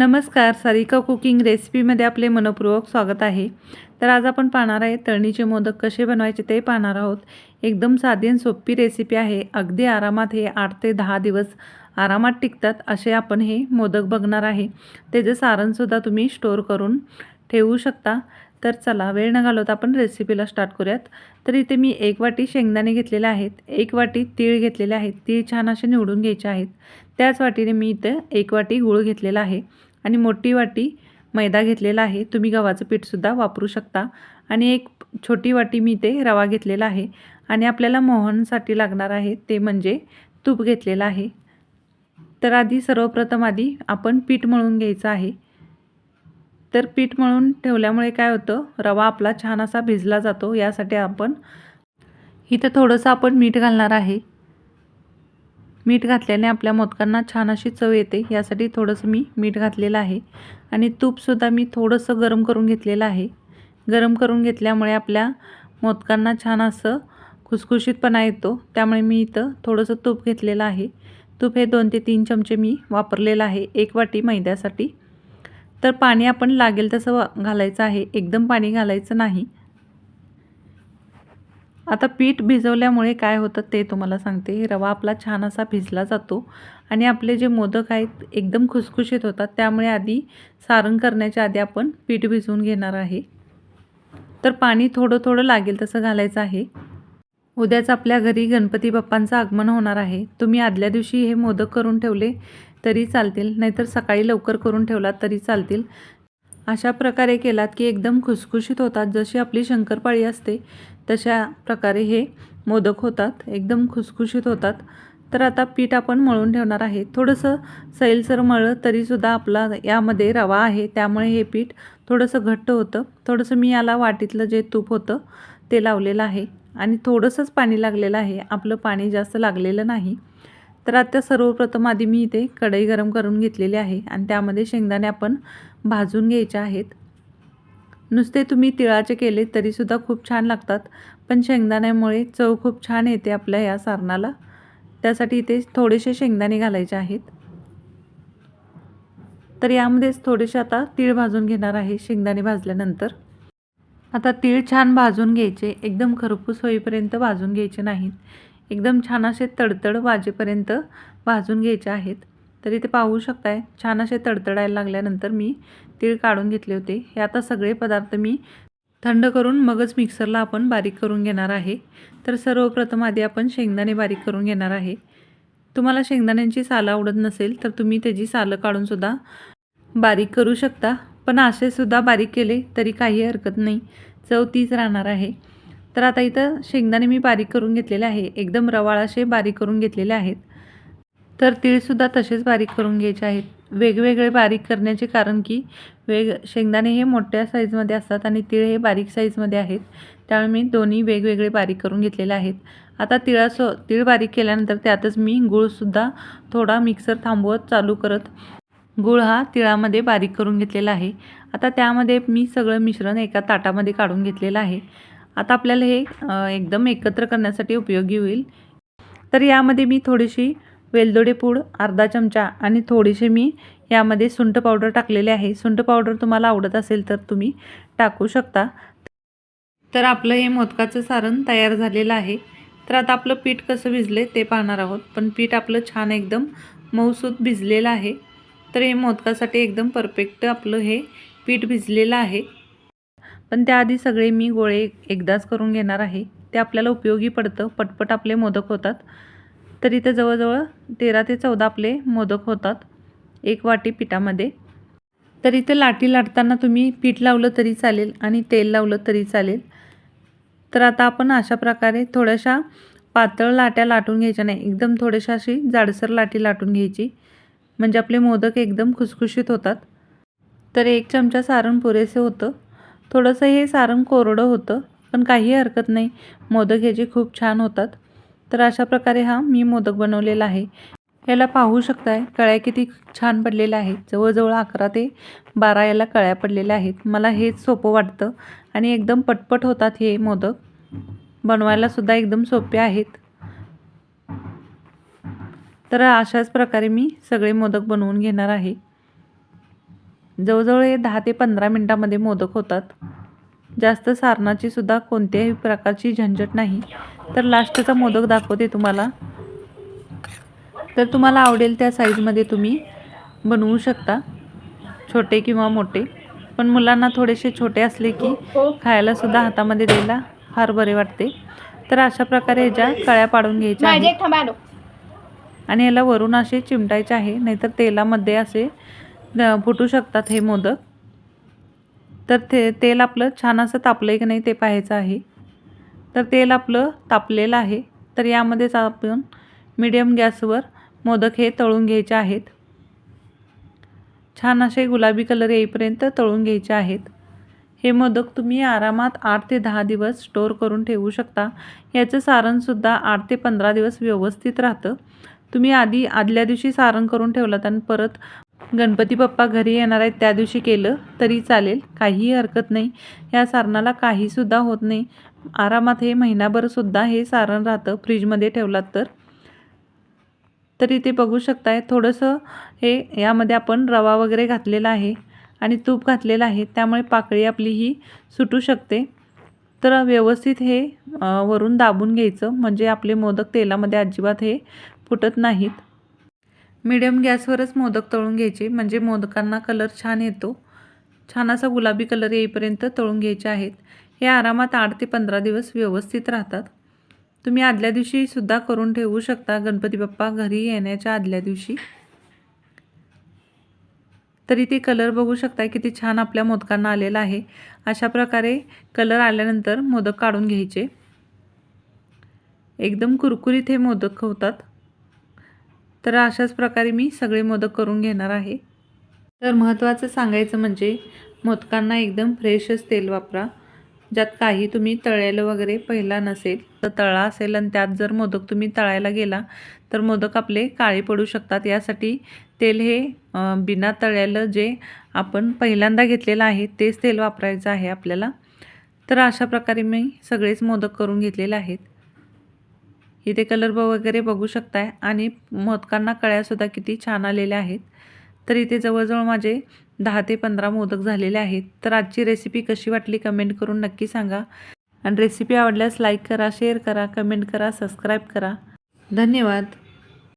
नमस्कार सारिका कुकिंग रेसिपीमध्ये आपले मनपूर्वक स्वागत आहे. तर आज आपण पाहणार आहे तळणीचे मोदक कसे बनवायचे ते पाहणार आहोत. एकदम साधी आणि सोपी रेसिपी आहे. अगदी आरामात हे आठ ते दहा दिवस आरामात टिकतात असे आपण हे मोदक बघणार आहे. त्याचं सारणसुद्धा तुम्ही स्टोअर करून ठेवू शकता. तर चला वेळ न घालवता आपण रेसिपीला स्टार्ट करूयात. तर इथे मी एक वाटी शेंगदाणे घेतलेले आहेत एक वाटी तीळ घेतलेले आहेत तीळ छान असे निवडून घ्यायचे आहेत. त्याच वाटीने मी इथं एक वाटी गूळ घेतलेला आहे. आणि मोठी वाटी मैदा घेतलेला आहे. तुम्ही गव्हाचं पीठसुद्धा वापरू शकता. आणि एक छोटी वाटी मी ते रवा घेतलेला आहे. आणि आपल्याला मोहनसाठी लागणार आहे ते म्हणजे तूप घेतलेलं आहे. तर आधी सर्वप्रथम आधी आपण पीठ मळून घ्यायचं आहे. तर पीठ मळून ठेवल्यामुळे काय होतं? रवा आपला छान असा भिजला जातो. यासाठी आपण इथं थोडंसं आपण मीठ घालणार आहे. मीठ घातल्याने आपल्या मोदकांना छान अशी चव येते. यासाठी थोडंसं मी मीठ घातलेलं आहे. आणि तूपसुद्धा मी थोडंसं गरम करून घेतलेलं आहे. गरम करून घेतल्यामुळे आपल्या मोदकांना छान असं खुसखुशीतपणा येतो. त्यामुळे मी इथं थोडंसं तूप घेतलेलं आहे. तूप हे दोन ते तीन चमचे मी वापरलेलं आहे. एक वाटी मैद्यासाठी. तर पाणी आपण लागेल तसं वा घालायचं आहे. एकदम पाणी घालायचं नाही. आता पीठ भिजवल्यामुळे काय होतं ते तुम्हाला सांगते. रवा आपला छान असा भिजला जातो आणि आपले जे मोदक आहेत एकदम खुसखुशीत होतात. त्यामुळे आधी सारण करण्याच्या आधी आपण पीठ भिजवून घेणार आहे. तर पाणी थोडं थोडं लागेल तसं घालायचं आहे. उद्याच आपल्या घरी गणपती बाप्पांचं आगमन होणार आहे. तुम्ही आदल्या दिवशी हे मोदक करून ठेवले तरी चालतील. नाहीतर सकाळी लवकर करून ठेवलात तरी चालतील. अशा प्रकारे केलात की एकदम खुसखुशीत होतात. जशी आपली शंकरपाळी असते तशा प्रकारे हे मोदक होतात एकदम खुसखुशीत होतात. तर आता पीठ आपण मळून ठेवणार आहे. थोडंसं सैलसर मळलं तरीसुद्धा आपला यामध्ये रवा आहे त्यामुळे हे पीठ थोडंसं घट्ट होतं. थोडंसं मी याला वाटीतलं जे तूप होतं ते लावलेलं आहे. आणि थोडंसंच पाणी लागलेलं आहे. आपलं पाणी जास्त लागलेलं नाही. तर आता सर्वप्रथम आधी मी इथे कढई गरम करून घेतलेली आहे. आणि त्यामध्ये शेंगदाणे आपण भाजून घ्यायचे आहेत. नुसते तुम्ही तिळाचे केले तरीसुद्धा खूप छान लागतात. पण शेंगदाण्यामुळे चव खूप छान येते आपल्या या सारणाला. त्यासाठी इथे थोडेसे शेंगदाणे घालायचे आहेत. तर यामध्येच थोडेसे आता तीळ भाजून घेणार आहे शेंगदाणे भाजल्यानंतर. आता तीळ छान भाजून घ्यायचे. एकदम खरपूस होईपर्यंत भाजून घ्यायचे नाहीत. एकदम छान असे तडतड वाजेपर्यंत भाजून घ्यायचे आहेत. तर इथे पाहू शकताय छान असे तडतडायला लागल्यानंतर मी तीळ काढून घेतले होते. हे आता सगळे पदार्थ मी थंड करून मगच मिक्सरला आपण बारीक करून घेणार आहे. तर सर्वप्रथम आधी आपण शेंगदाणे बारीक करून घेणार आहे. तुम्हाला शेंगदाण्यांची सालं आवडत नसेल तर तुम्ही त्याची सालं काढूनसुद्धा बारीक करू शकता. पण असेसुद्धा बारीक केले तरी काही हरकत नाही. चव तीच राहणार आहे. तर आता इथं शेंगदाणे मी बारीक करून घेतलेले आहे. एकदम रवाळ असे बारीक करून घेतलेले आहेत. तर तीळसुद्धा तसेच बारीक करून घ्यायचे आहेत. वेगवेगळे बारीक करण्याचे कारण की वेग शेंगदाणे हे मोठ्या साईजमध्ये असतात आणि तीळ हे बारीक साईजमध्ये आहेत. त्यामुळे मी दोन्ही वेगवेगळे बारीक करून घेतलेले आहेत. आता तिळासो तीळ बारीक केल्यानंतर त्यातच मी गूळसुद्धा थोडा मिक्सर थांबवत चालू करत गूळ हा तिळामध्ये बारीक करून घेतलेला आहे. आता त्यामध्ये मी सगळं मिश्रण एका ताटामध्ये काढून घेतलेलं आहे. आता आपल्याला हे एकदम एकत्र करण्यासाठी उपयोगी होईल. तर यामध्ये मी थोडीशी वेलदोडे पूड अर्धा चमचा आणि थोडीशी मी यामध्ये सुंठ पावडर टाकलेले आहे. सुंठ पावडर तुम्हाला आवडत असेल तर तुम्ही टाकू शकता. तर आपलं हे मोदकाचं सारण तयार झालेलं आहे. तर आता आपलं पीठ कसं भिजले ते पाहणार आहोत. पण पीठ आपलं छान एकदम मऊसूत भिजलेलं आहे. तर हे मोदकासाठी एकदम परफेक्ट आपलं हे पीठ भिजलेलं आहे. पण त्याआधी सगळे मी गोळे एकदाच करून घेणार आहे. ते आपल्याला उपयोगी पडतं. पटपट आपले मोदक होतात. तर इथं जवळजवळ तेरा ते चौदा आपले मोदक होतात एक वाटी पिठामध्ये. तर इथं लाटी लाटताना तुम्ही पीठ लावलं तरी चालेल आणि तेल लावलं तरी चालेल. तर आता आपण अशा प्रकारे थोड्याशा पातळ लाट्या लाटून घ्यायच्या नाही एकदम थोड्याशा अशी जाडसर लाटी लाटून घ्यायची. म्हणजे आपले मोदक एकदम खुसखुशीत होतात. तर एक चमचा सारण पुरेसे होतं. थोडंसं हे सारण कोरडं होतं पण काही हरकत नाही. मोदक ह्याचे खूप छान होतात. तर अशा प्रकारे हा मी मोदक बनवलेला आहे. याला पाहू शकताय कळ्या किती छान पडलेल्या आहेत. जवळजवळ अकरा ते बारा याला कळ्या पडलेल्या आहेत. मला हेच सोपं वाटतं आणि एकदम पटपट होतात हे मोदक. बनवायलासुद्धा एकदम सोपे आहेत. तर अशाच प्रकारे मी सगळे मोदक बनवून घेणार आहे. जवळजवळ हे दहा ते पंधरा मिनटामध्ये मोदक होतात. जास्त सारणाची सुद्धा कोणत्याही प्रकारची झंझट नाही. तर लास्टचा मोदक दाखवते तुम्हाला. तर तुम्हाला आवडेल त्या साईजमध्ये तुम्ही बनवू शकता. छोटे किंवा मोठे. पण मुलांना थोडेसे छोटे असले की खायला सुद्धा हातामध्ये द्यायला फार बरे वाटते. तर अशा प्रकारे ह्याच्या कळ्या पाडून घ्यायच्या आणि याला वरून असे चिमटायचे आहे. नाहीतर तेलामध्ये असे फुटू शकतात हे मोदक. तर ते तेल आपलं छान असं तापलं आहे की नाही ते पाहायचं आहे. तर तेल आपलं तापलेलं आहे. तर यामध्येच आपण मीडियम गॅसवर मोदक हे तळून घ्यायचे आहेत. छान असे गुलाबी कलर येईपर्यंत तळून घ्यायचे आहेत. हे मोदक तुम्ही आरामात आठ ते दहा दिवस स्टोअर करून ठेवू शकता. याचं सारणसुद्धा आठ ते पंधरा दिवस व्यवस्थित राहतं. तुम्ही आधी आदल्या दिवशी सारण करून ठेवलात आणि परत गणपती बाप्पा घरी येणार आहेत त्या दिवशी केलं तरी चालेल काहीही हरकत नाही. या सारणाला काहीसुद्धा होत नाही. आरामात हे महिनाभरसुद्धा हे सारण राहतं फ्रीजमध्ये ठेवलात तर. तरी ते बघू शकताय थोडंसं हे यामध्ये आपण रवा वगैरे घातलेला आहे आणि तूप घातलेलं आहे त्यामुळे पाकळी आपली ही सुटू शकते. तर व्यवस्थित हे वरून दाबून घ्यायचं म्हणजे आपले मोदक तेलामध्ये अजिबात हे फुटत नाहीत. मीडियम गॅसवरच मोदक तळून घ्यायचे. म्हणजे मोदकांना कलर छान येतो. छान असा गुलाबी कलर येईपर्यंत तळून घ्यायचे आहेत. हे आरामात आठ ते पंधरा दिवस व्यवस्थित राहतात. तुम्ही आदल्या दिवशीसुद्धा करून ठेवू शकता. गणपती बाप्पा घरी येण्याच्या आदल्या दिवशी. तरी ते कलर बघू शकता किती छान आपल्या मोदकांना आलेला आहे. अशा प्रकारे कलर आल्यानंतर मोदक काढून घ्यायचे. एकदम कुरकुरीत हे मोदक होतात. तर अशाच प्रकारे मी सगळे मोदक करून घेणार आहे. तर महत्त्वाचं सांगायचं म्हणजे मोदकांना एकदम फ्रेशच तेल वापरा. ज्यात काही तुम्ही तळलेलं वगैरे पहिला नसेल तर तळा असेल आणि त्यात जर मोदक तुम्ही तळायला गेला तर मोदक आपले काळे पडू शकतात. यासाठी तेल हे बिना तळलेलं जे आपण पहिल्यांदा घेतलेलं आहे तेच तेल वापरायचं आहे आपल्याला. तर अशा प्रकारे मी सगळेच मोदक करून घेतलेले आहेत. इथे कलर ब वगैरे बघू शकताय. आणि मोदकांना कळ्यासुद्धा किती छान आलेल्या आहेत. तर इथे जवळजवळ माझे दहा ते पंधरा मोदक झालेले आहेत. तर आजची रेसिपी कशी वाटली कमेंट करून नक्की सांगा. आणि रेसिपी आवडल्यास लाईक करा शेअर करा कमेंट करा सबस्क्राईब करा. धन्यवाद.